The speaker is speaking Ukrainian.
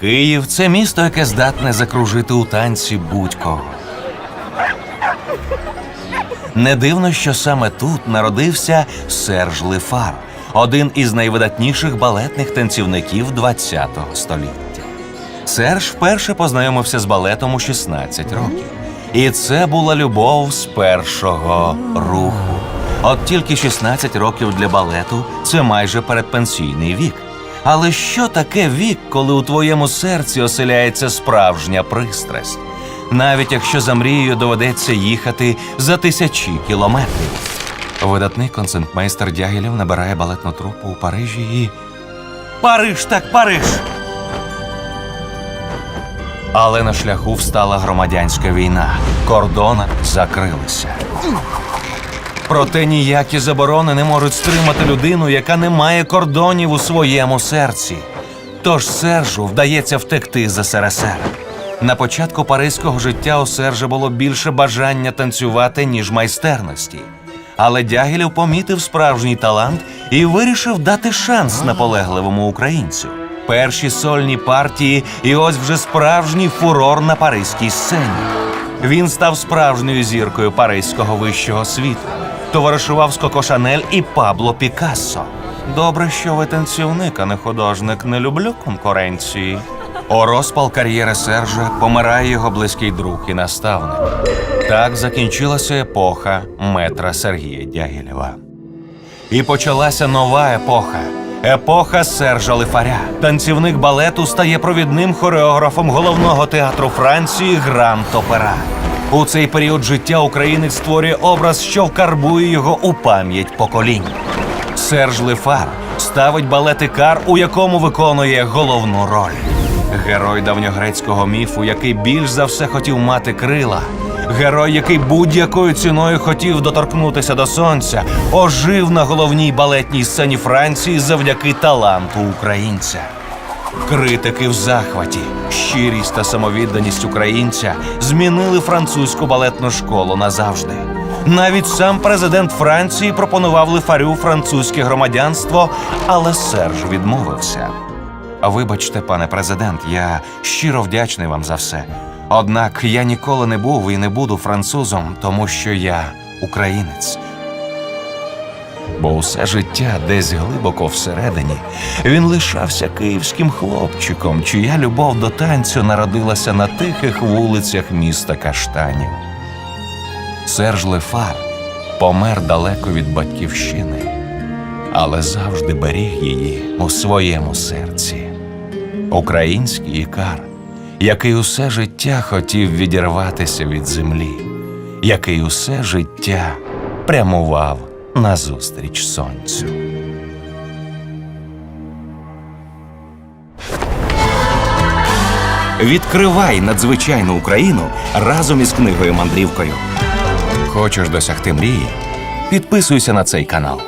Київ це місто, яке здатне закружити у танці будь-кого. Не дивно, що саме тут народився Серж Лифар, один із найвидатніших балетних танцівників ХХ століття. Серж вперше познайомився з балетом у 16 років. І це була любов з першого руху. От тільки 16 років для балету це майже передпенсійний вік. Але що таке вік, коли у твоєму серці оселяється справжня пристрасть? Навіть якщо за мрією доведеться їхати за тисячі кілометрів. Видатний концертмейстер Дягілєв набирає балетну трупу у Парижі і. Париж так Париж! Але на шляху встала громадянська війна. Кордони закрилися. Проте ніякі заборони не можуть стримати людину, яка не має кордонів у своєму серці. Тож Сержу вдається втекти з СРСР. На початку паризького життя у Сержа було більше бажання танцювати, ніж майстерності. Але Дягілєв помітив справжній талант і вирішив дати шанс наполегливому українцю. Перші сольні партії, і ось вже справжній фурор на паризькій сцені. Він став справжньою зіркою паризького вищого світу. Товаришував з Коко Шанель і Пабло Пікассо. Добре, що ви танцівник, а не художник. Не люблю конкуренції. У розпал кар'єри Сержа помирає його близький друг і наставник. Так закінчилася епоха метра Сергія Дягілєва. І почалася нова епоха. Епоха Сержа Лифаря. Танцівник балету стає провідним хореографом головного театру Франції Гранд Опера. У цей період життя українець створює образ, що вкарбує його у пам'ять поколінь. Серж Лифар ставить балет Ікар, у якому виконує головну роль. Герой давньогрецького міфу, який більш за все хотів мати крила. Герой, який будь-якою ціною хотів доторкнутися до сонця, ожив на головній балетній сцені Франції завдяки таланту українця. Критики в захваті, щирість та самовідданість українця змінили французьку балетну школу назавжди. Навіть сам президент Франції пропонував Лифарю французьке громадянство, але Серж відмовився. Вибачте, пане президент, я щиро вдячний вам за все. Однак я ніколи не був і не буду французом, тому що я українець. Бо усе життя десь глибоко всередині він лишався київським хлопчиком, чия любов до танцю народилася на тихих вулицях міста Каштанів. Серж Лефар помер далеко від батьківщини, але завжди беріг її у своєму серці. Український ікар, який усе життя хотів відірватися від землі, який усе життя прямував назустріч сонцю. Відкривай надзвичайну Україну разом із книгою мандрівкою. Хочеш досягти мрії? Підписуйся на цей канал.